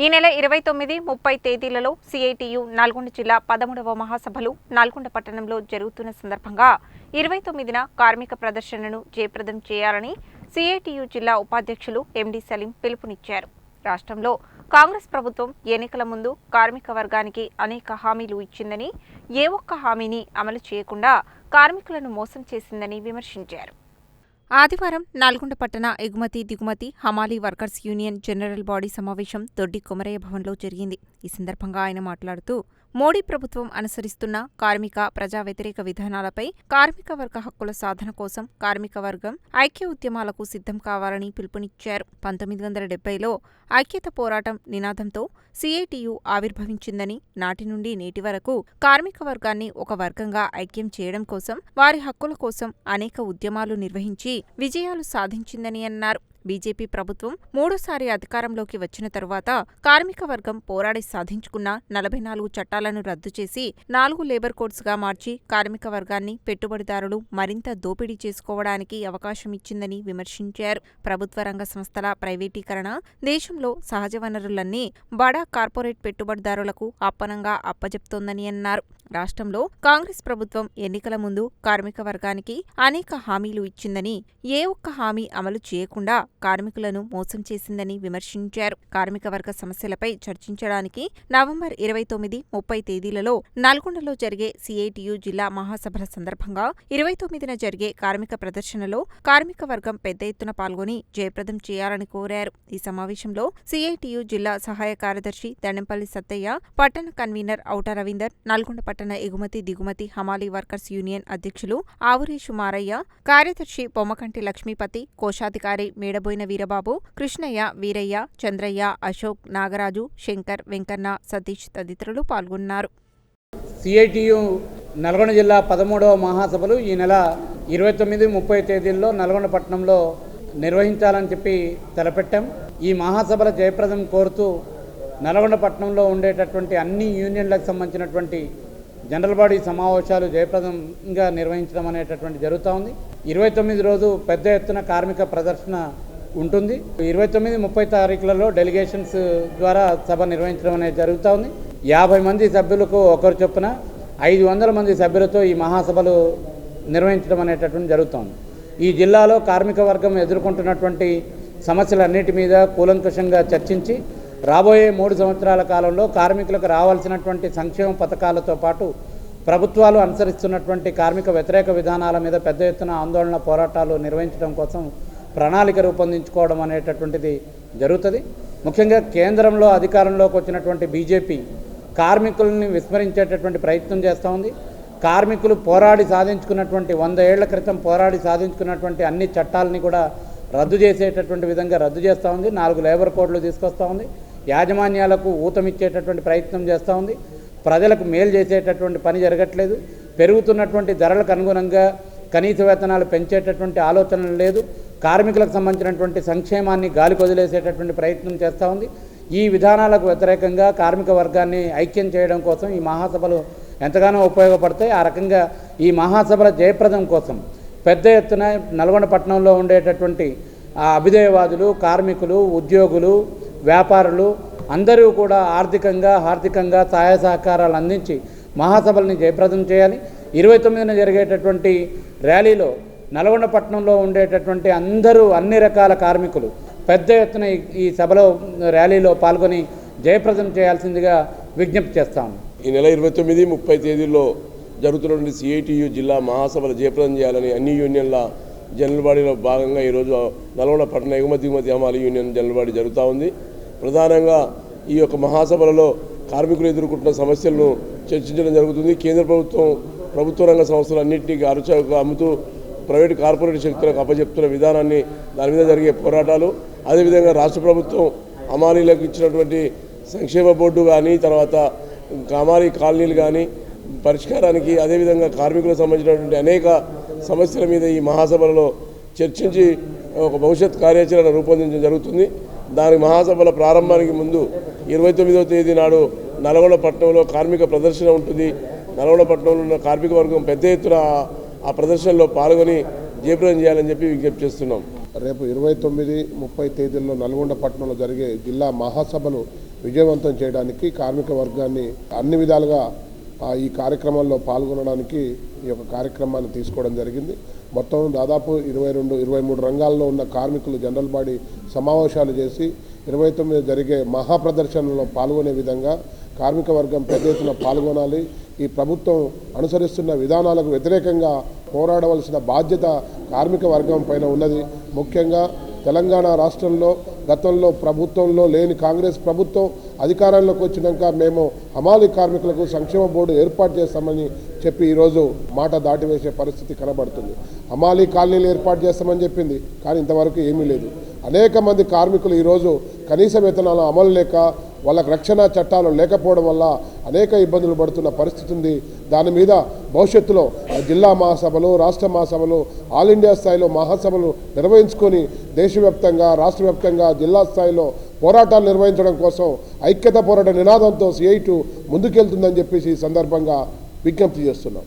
ఈ నెల ఇరవై తొమ్మిది ముప్పై తేదీలలో సిఐటియు నల్గొండ జిల్లా పదమూడవ మహాసభలు నల్గొండ పట్టణంలో జరుగుతున్న సందర్భంగా ఇరవై తొమ్మిదిన కార్మిక ప్రదర్శనను జయప్రదం చేయాలని సిఐటియు జిల్లా ఉపాధ్యక్షులు ఎండి సలీం పిలుపునిచ్చారు. రాష్ట్రంలో కాంగ్రెస్ ప్రభుత్వం ఎన్నికల ముందు కార్మిక వర్గానికి అనేక హామీలు ఇచ్చిందని ఏ ఒక్క హామీని అమలు చేయకుండా కార్మికులను మోసం చేసిందని విమర్శించారు. ఆదివారం నల్గొండ పట్టణ ఎగుమతి దిగుమతి హమాలీ వర్కర్స్ యూనియన్ జనరల్ బాడీ సమావేశం దొడ్డి కొమరయ్య భవన్లో జరిగింది. ఈ సందర్భంగా ఆయన మాట్లాడుతూ మోడీ ప్రభుత్వం అనుసరిస్తున్న కార్మిక ప్రజా వ్యతిరేక విధానాలపై కార్మిక వర్గ హక్కుల సాధన కోసం కార్మిక వర్గం ఐక్య ఉద్యమాలకు సిద్ధం కావాలని పిలుపునిచ్చారు. పంతొమ్మిది వందల డెబ్బైలో ఐక్యత పోరాటం నినాదంతో సిఐటియు ఆవిర్భవించిందని నాటి నుండి నేటి వరకు కార్మిక వర్గాన్ని ఒక వర్గంగా ఐక్యం చేయడం కోసం వారి హక్కుల కోసం అనేక ఉద్యమాలు నిర్వహించి విజయాలు సాధించిందని అన్నారు. బీజేపీ ప్రభుత్వం మూడోసారి అధికారంలోకి వచ్చిన తరువాత కార్మిక వర్గం పోరాడి సాధించుకున్న నలభై నాలుగు చట్టాలను రద్దు చేసి నాలుగు లేబర్ కోడ్స్గా మార్చి కార్మిక వర్గాన్ని పెట్టుబడిదారులు మరింత దోపిడీ చేసుకోవడానికి అవకాశం ఇచ్చిందని విమర్శించారు. ప్రభుత్వ రంగ సంస్థల ప్రైవేటీకరణ దేశంలో సహజ వనరులన్నీ బడా కార్పొరేట్ పెట్టుబడిదారులకు అప్పనంగా అప్పజెప్తోందని అన్నారు. రాష్ట్రంలో కాంగ్రెస్ ప్రభుత్వం ఎన్నికల ముందు కార్మిక వర్గానికి అనేక హామీలు ఇచ్చిందని ఏ ఒక్క హామీ అమలు చేయకుండా కార్మికులను మోసం చేసిందని విమర్శించారు. కార్మిక వర్గ సమస్యలపై చర్చించడానికి నవంబర్ ఇరవై తొమ్మిది ముప్పై తేదీలలో నల్గొండలో జరిగే సిఐటియు జిల్లా మహాసభల సందర్భంగా ఇరవై తొమ్మిదిన జరిగే కార్మిక ప్రదర్శనలో కార్మిక వర్గం పెద్ద ఎత్తున పాల్గొని జయప్రదం చేయాలని కోరారు. ఈ సమావేశంలో సిఐటియు జిల్లా సహాయ కార్యదర్శి దండంపల్లి సత్తయ్య పట్టణ కన్వీనర్ ఔట రవీందర్ నల్గొండ పట్టణ ఎగుమతి దిగుమతి హమాలీ వర్కర్స్ యూనియన్ అధ్యక్షులు ఆవురి సుమారయ్య కార్యదర్శి బొమ్మకంటి లక్ష్మీపతి కోశాధికారి మేడబోయిన వీరబాబు కృష్ణయ్య వీరయ్య చంద్రయ్య అశోక్ నాగరాజు శంకర్ వెంకన్న సతీష్ తదితరులు పాల్గొన్నారు. సిఐటియు నల్గొండ జిల్లా పదమూడవ మహాసభలు ఈ నెల ఇరవై తొమ్మిది ముప్పై తేదీల్లో నల్గొండ పట్టణంలో నిర్వహించాలని చెప్పి తలపెట్టాం. ఈ మహాసభల జయప్రదం కోరుతూ నల్గొండ పట్టణంలో ఉండేటటువంటి అన్ని యూనియన్లకు సంబంధించినటువంటి జనరల్ బాడీ సమావేశాలు జయప్రదంగా నిర్వహించడం అనేటటువంటి జరుగుతూ ఉంది. ఇరవై తొమ్మిది రోజు పెద్ద ఎత్తున కార్మిక ప్రదర్శన ఉంటుంది. ఇరవై తొమ్మిది ముప్పై తారీఖులలో డెలిగేషన్స్ ద్వారా సభ నిర్వహించడం అనేది జరుగుతూ ఉంది. యాభై మంది సభ్యులకు ఒకరు చొప్పున ఐదు వందల మంది సభ్యులతో ఈ మహాసభలు నిర్వహించడం అనేటటువంటి జరుగుతోంది ఈ జిల్లాలో కార్మిక వర్గం ఎదుర్కొంటున్నటువంటి సమస్యలన్నిటి మీద కూలంకషంగా చర్చించి రాబోయే మూడు సంవత్సరాల కాలంలో కార్మికులకు రావాల్సినటువంటి సంక్షేమ పథకాలతో పాటు ప్రభుత్వాలు అనుసరిస్తున్నటువంటి కార్మిక వ్యతిరేక విధానాల మీద పెద్ద ఎత్తున ఆందోళన పోరాటాలు నిర్వహించడం కోసం ప్రణాళిక రూపొందించుకోవడం అనేటటువంటిది జరుగుతుంది. ముఖ్యంగా కేంద్రంలో అధికారంలోకి వచ్చినటువంటి బీజేపీ కార్మికుల్ని విస్మరించేటటువంటి ప్రయత్నం చేస్తూ ఉంది. కార్మికులు పోరాడి సాధించుకున్నటువంటి వంద ఏళ్ళ క్రితం పోరాడి సాధించుకున్నటువంటి అన్ని చట్టాలని కూడా రద్దు చేసేటటువంటి విధంగా రద్దు చేస్తూ ఉంది. నాలుగు లేబర్ కోడ్లు తీసుకొస్తూ ఉంది. యాజమాన్యాలకు ఊతమిచ్చేటటువంటి ప్రయత్నం చేస్తూ ఉంది. ప్రజలకు మేలు చేసేటటువంటి పని జరగట్లేదు. పెరుగుతున్నటువంటి ధరలకు అనుగుణంగా కనీస వేతనాలు పెంచేటటువంటి ఆలోచన లేదు. కార్మికులకు సంబంధించినటువంటి సంక్షేమాన్ని గాలి కొదిలేసేటటువంటి ప్రయత్నం చేస్తూ ఉంది. ఈ విధానాలకు వ్యతిరేకంగా కార్మిక వర్గాన్ని ఐక్యం చేయడం కోసం ఈ మహాసభలు ఎంతగానో ఉపయోగపడతాయి. ఆ రకంగా ఈ మహాసభల జయప్రదం కోసం పెద్ద ఎత్తున నల్గొండ పట్టణంలో ఉండేటటువంటి అభిదయవాదులు కార్మికులు ఉద్యోగులు వ్యాపారులు అందరూ కూడా ఆర్థికంగా ఆర్థికంగా సహాయ సహకారాలు అందించి మహాసభల్ని జయప్రదం చేయాలి. ఇరవై తొమ్మిదిన జరిగేటటువంటి ర్యాలీలో నల్గొండ పట్టణంలో ఉండేటటువంటి అందరూ అన్ని రకాల కార్మికులు పెద్ద ఎత్తున ఈ- సభలో ర్యాలీలో పాల్గొని జయప్రదం చేయాల్సిందిగా విజ్ఞప్తి చేస్తాము. ఈ నెల ఇరవై తొమ్మిది ముప్పై తేదీల్లో జరుగుతున్నటువంటి సిఐటియు జిల్లా మహాసభలు జయప్రదం చేయాలని అన్ని యూనియన్ల జనరల్ భాగంగా ఈరోజు నల్గొండ పట్టణ ఎగుమతి దిగుమతి హమాలి యూనియన్ జనరల్ జరుగుతూ ఉంది. ప్రధానంగా ఈ యొక్క మహాసభలలో కార్మికులు ఎదుర్కొంటున్న సమస్యలను చర్చించడం జరుగుతుంది. కేంద్ర ప్రభుత్వం ప్రభుత్వ రంగ సంస్థలన్నింటినీ అరుచగా అమ్ముతూ ప్రైవేట్ కార్పొరేట్ శక్తులకు అప్పచెప్తున్న విధానాన్ని దాని మీద జరిగే పోరాటాలు. అదేవిధంగా రాష్ట్ర ప్రభుత్వం అమాలీలకు ఇచ్చినటువంటి సంక్షేమ బోర్డు కానీ తర్వాత అమాలీ కాలనీలు కానీ పరిష్కారానికి అదేవిధంగా కార్మికులకు సంబంధించినటువంటి అనేక సమస్యల మీద ఈ మహాసభలలో చర్చించి ఒక భవిష్యత్ కార్యాచరణ రూపొందించడం జరుగుతుంది. దాని మహాసభల ప్రారంభానికి ముందు ఇరవై తొమ్మిదవ తేదీ నాడు నల్గొండ పట్టణంలో కార్మిక ప్రదర్శన ఉంటుంది. నల్గొండ పట్టణంలో ఉన్న కార్మిక వర్గం పెద్ద ఎత్తున ఆ- ప్రదర్శనలో పాల్గొని జయప్రదం చేయాలని చెప్పి విజ్ఞప్తి చేస్తున్నాం. రేపు ఇరవై తొమ్మిది ముప్పై తేదీల్లో నల్గొండ పట్టణంలో జరిగే జిల్లా మహాసభలు విజయవంతం చేయడానికి కార్మిక వర్గాన్ని అన్ని విధాలుగా ఈ కార్యక్రమంలో పాల్గొనడానికి ఈ యొక్క కార్యక్రమాన్ని తీసుకోవడం జరిగింది. మొత్తం దాదాపు ఇరవై రెండు ఇరవై మూడు రంగాల్లో ఉన్న కార్మికులు జనరల్ బాడీ సమావేశాలు చేసి ఇరవై తొమ్మిది జరిగే మహాప్రదర్శనలో పాల్గొనే విధంగా కార్మిక వర్గం పెద్ద ఎత్తున పాల్గొనాలి. ఈ ప్రభుత్వం అనుసరిస్తున్న విధానాలకు వ్యతిరేకంగా పోరాడవలసిన బాధ్యత కార్మిక వర్గం పైన ఉన్నది. ముఖ్యంగా తెలంగాణ రాష్ట్రంలో గతంలో ప్రభుత్వంలో లేని కాంగ్రెస్ ప్రభుత్వం అధికారంలోకి వచ్చినాక మేము హమాలి కార్మికులకు సంక్షేమ బోర్డు ఏర్పాటు చేస్తామని చెప్పి ఈరోజు మాట దాటివేసే పరిస్థితి కనబడుతుంది. హమాలి కాలనీలు ఏర్పాటు చేస్తామని చెప్పింది కానీ ఇంతవరకు ఏమీ లేదు. అనేక మంది కార్మికులు ఈరోజు కనీస వేతనాలు అమలు లేక వాళ్ళకు రక్షణ చట్టాలు లేకపోవడం వల్ల అనేక ఇబ్బందులు పడుతున్న పరిస్థితి ఉంది. దాని మీద భవిష్యత్తులో జిల్లా మహాసభలు రాష్ట్ర మహాసభలు ఆల్ ఇండియా స్థాయిలో మహాసభలు నిర్వహించుకొని దేశవ్యాప్తంగా రాష్ట్ర వ్యాప్తంగా జిల్లా స్థాయిలో పోరాటాలు నిర్వహించడం కోసం ఐక్యత పోరాట నినాదంతో సిఐటు ముందుకెళ్తుందని చెప్పేసి ఈ సందర్భంగా విజ్ఞప్తి చేస్తున్నాం.